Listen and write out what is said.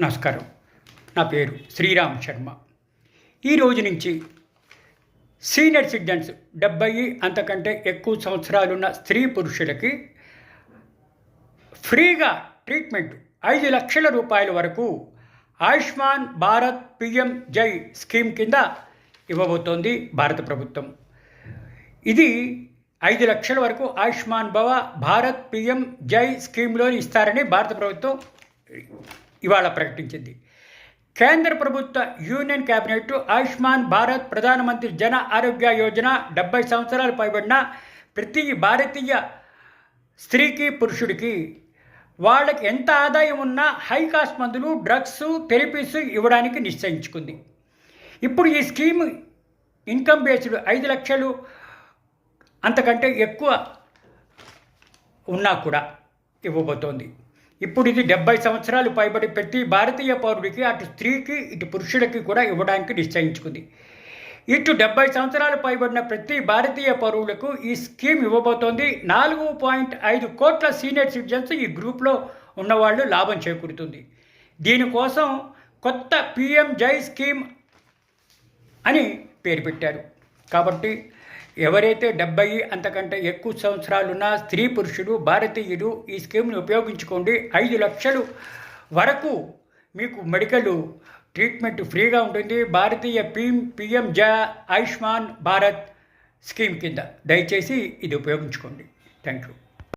నమస్కారం. నా పేరు శ్రీరామ్ శర్మ. ఈ రోజు నుంచి సీనియర్ సిటిజన్స్ డెబ్బై అంతకంటే ఎక్కువ సంవత్సరాలున్న స్త్రీ పురుషులకి ఫ్రీగా ట్రీట్మెంట్ ఐదు లక్షల రూపాయల వరకు Ayushman Bharat PM JAY scheme కింద ఇవ్వబోతోంది భారత ప్రభుత్వం. ఇది ఐదు లక్షల వరకు ఆయుష్మాన్ భవ భారత్ పిఎం జై స్కీమ్లో ఇస్తారని భారత ప్రభుత్వం ఇవాళ ప్రకటించింది. కేంద్ర ప్రభుత్వ యూనియన్ కేబినెట్ ఆయుష్మాన్ భారత్ ప్రధానమంత్రి జన ఆరోగ్య యోజన డెబ్బై సంవత్సరాలు పైబడిన ప్రతి భారతీయ స్త్రీకి పురుషుడికి వాళ్ళకి ఎంత ఆదాయం ఉన్నా హై కాస్ట్ మందులు డ్రగ్స్ థెరపీస్ ఇవ్వడానికి నిశ్చయించుకుంది. ఇప్పుడు ఈ స్కీమ్ ఇన్కమ్ బేస్డ్ ఐదు లక్షలు అంతకంటే ఎక్కువ ఉన్నా కూడా ఇవ్వబోతోంది. ఇప్పుడు ఇది డెబ్బై సంవత్సరాలు పైబడి ప్రతి భారతీయ పౌరుడికి అటు స్త్రీకి ఇటు పురుషుడికి కూడా ఇవ్వడానికి నిశ్చయించుకుంది. ఇటు డెబ్బై సంవత్సరాలు పైబడిన ప్రతి భారతీయ పౌరులకు ఈ స్కీమ్ ఇవ్వబోతోంది. నాలుగు పాయింట్ ఐదు కోట్ల సీనియర్ సిటిజన్స్ ఈ గ్రూప్లో ఉన్నవాళ్ళు లాభం చేకూరుతుంది. దీనికోసం కొత్త పిఎం జై స్కీమ్ అని పేరు పెట్టారు. కాబట్టి ఎవరైతే డెబ్బై అంతకంటే ఎక్కువ సంవత్సరాలున్న స్త్రీ పురుషుడు భారతీయుడు ఈ స్కీమ్ని ఉపయోగించుకోండి. ఐదు లక్షలు వరకు మీకు మెడికల్ ట్రీట్మెంట్ ఫ్రీగా ఉంటుంది. భారతీయ పీఎం పిఎం జ ఆయుష్మాన్ భారత్ స్కీమ్ కింద. దయచేసి ఇది ఉపయోగించుకోండి. Thank you